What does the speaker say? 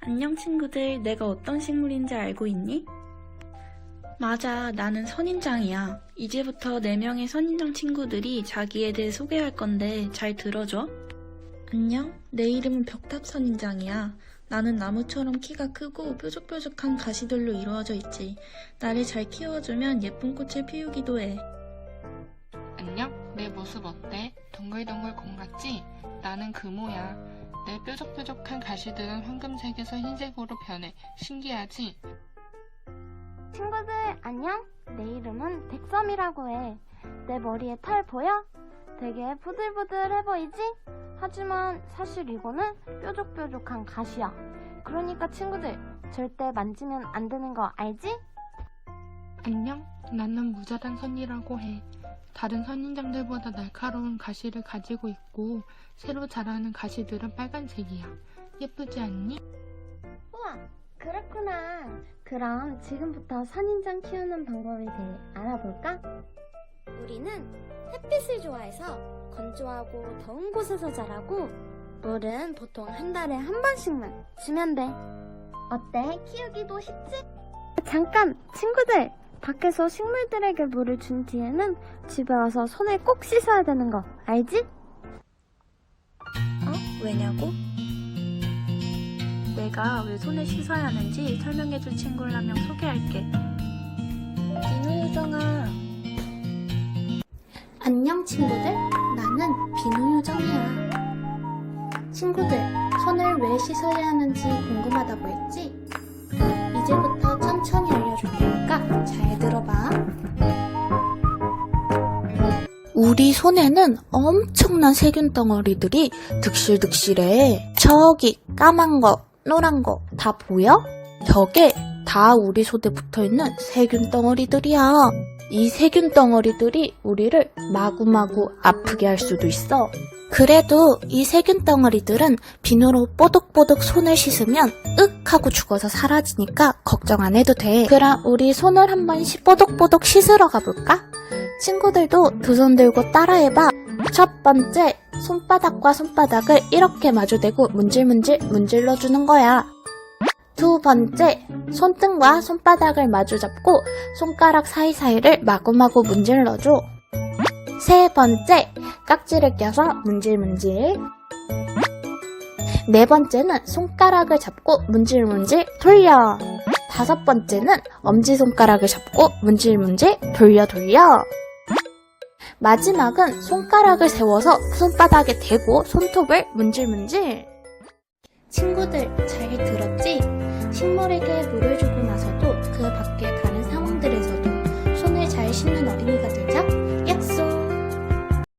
안녕 친구들, 내가 어떤 식물인지 알고 있니? 맞아, 나는 선인장이야. 이제부터 4명의 선인장 친구들이 자기에 대해 소개할 건데 잘 들어줘. 안녕, 내 이름은 벽탑 선인장이야. 나는 나무처럼 키가 크고 뾰족뾰족한 가시들로 이루어져 있지. 나를 잘 키워주면 예쁜 꽃을 피우기도 해. 안녕? 내 모습 어때? 동글동글 공 같지? 나는 금호야. 내 뾰족뾰족한 가시들은 황금색에서 흰색으로 변해. 신기하지? 친구들 안녕? 내 이름은 백섬이라고 해. 내 머리에 털 보여? 되게 부들부들해 보이지? 하지만 사실 이거는 뾰족뾰족한 가시야. 그러니까 친구들 절대 만지면 안 되는 거 알지? 안녕? 나는 무자란 선이라고 해. 다른 선인장들보다 날카로운 가시를 가지고 있고 새로 자라는 가시들은 빨간색이야. 예쁘지 않니? 우와 그렇구나. 그럼 지금부터 선인장 키우는 방법에 대해 알아볼까? 우리는 햇빛을 좋아해서 건조하고 더운 곳에서 자라고 물은 보통 한 달에 한 번씩만 주면 돼. 어때? 키우기도 쉽지? 잠깐 친구들 밖에서 식물들에게 물을 준 뒤에는 집에 와서 손을 꼭 씻어야 되는 거 알지? 어? 왜냐고? 내가 왜 손을 씻어야 하는지 설명해줄 친구를 한 명 소개할게. 비누유정아. 안녕 친구들, 나는 비누요정이야. 친구들, 손을 왜 씻어야 하는지 궁금하 우리 손에는 엄청난 세균 덩어리들이 득실득실해. 저기 까만 거, 노란 거 다 보여? 저게 다 우리 손에 붙어있는 세균 덩어리들이야. 이 세균 덩어리들이 우리를 마구마구 아프게 할 수도 있어. 그래도 이 세균 덩어리들은 비누로 뽀득뽀득 손을 씻으면 윽 하고 죽어서 사라지니까 걱정 안 해도 돼. 그럼 우리 손을 한번 씩 뽀득뽀득 씻으러 가볼까? 친구들도 두 손 들고 따라해봐. 첫 번째, 손바닥과 손바닥을 이렇게 마주대고 문질문질 문질러 주는 거야. 두 번째, 손등과 손바닥을 마주 잡고 손가락 사이사이를 마구마구 문질러줘. 세 번째, 깍지를 껴서 문질문질. 네 번째는 손가락을 잡고 문질문질 돌려. 다섯 번째는 엄지손가락을 잡고 문질문질 돌려 돌려. 마지막은 손가락을 세워서 손바닥에 대고 손톱을 문질문질. 친구들 잘 들었지? 식물에게 물을 주고 나서도 그 밖에